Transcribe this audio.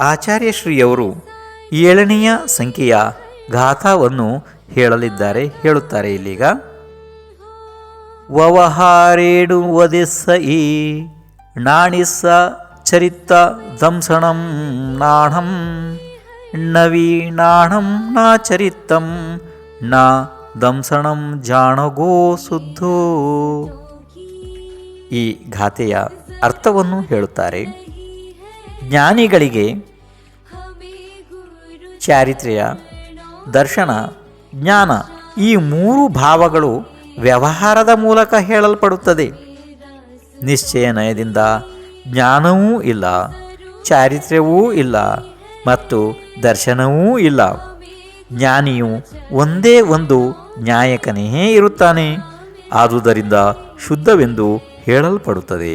ಆಚಾರ್ಯಶ್ರೀಯವರು ಏಳನೆಯ ಸಂಖ್ಯೆಯ ಗಾಥಾವನ್ನು ಹೇಳಲಿದ್ದಾರೆ, ಹೇಳುತ್ತಾರೆ ಇಲ್ಲಿಗ. ವವಹಾರೇಡು ವದಿಸ್ಸ ಈ ನಾಣಿಸ ಚರಿತ ದಂಸಣಂ ನಾಣಂ ನವೀನಾಣಂ ನಾ ಚರಿತಂ ನಾ ದಂಸಣಂ ಜಾಣಗೋ ಸುದ್ದು ಈ ಗಾಥೆಯ ಅರ್ಥವನ್ನು ಹೇಳುತ್ತಾರೆ. ಜ್ಞಾನಿಗಳಿಗೆ ಚಾರಿತ್ರ್ಯ, ದರ್ಶನ, ಜ್ಞಾನ ಈ ಮೂರು ಭಾವಗಳು ವ್ಯವಹಾರದ ಮೂಲಕ ಹೇಳಲ್ಪಡುತ್ತದೆ. ನಿಶ್ಚಯ ನಯದಿಂದ ಜ್ಞಾನವೂ ಇಲ್ಲ, ಚಾರಿತ್ರ್ಯವೂ ಇಲ್ಲ ಮತ್ತು ದರ್ಶನವೂ ಇಲ್ಲ. ಜ್ಞಾನಿಯು ಒಂದೇ ಒಂದು ನ್ಯಾಯಕನೇ ಇರುತ್ತಾನೆ, ಆದುದರಿಂದ ಶುದ್ಧವೆಂದು ಹೇಳಲ್ಪಡುತ್ತದೆ.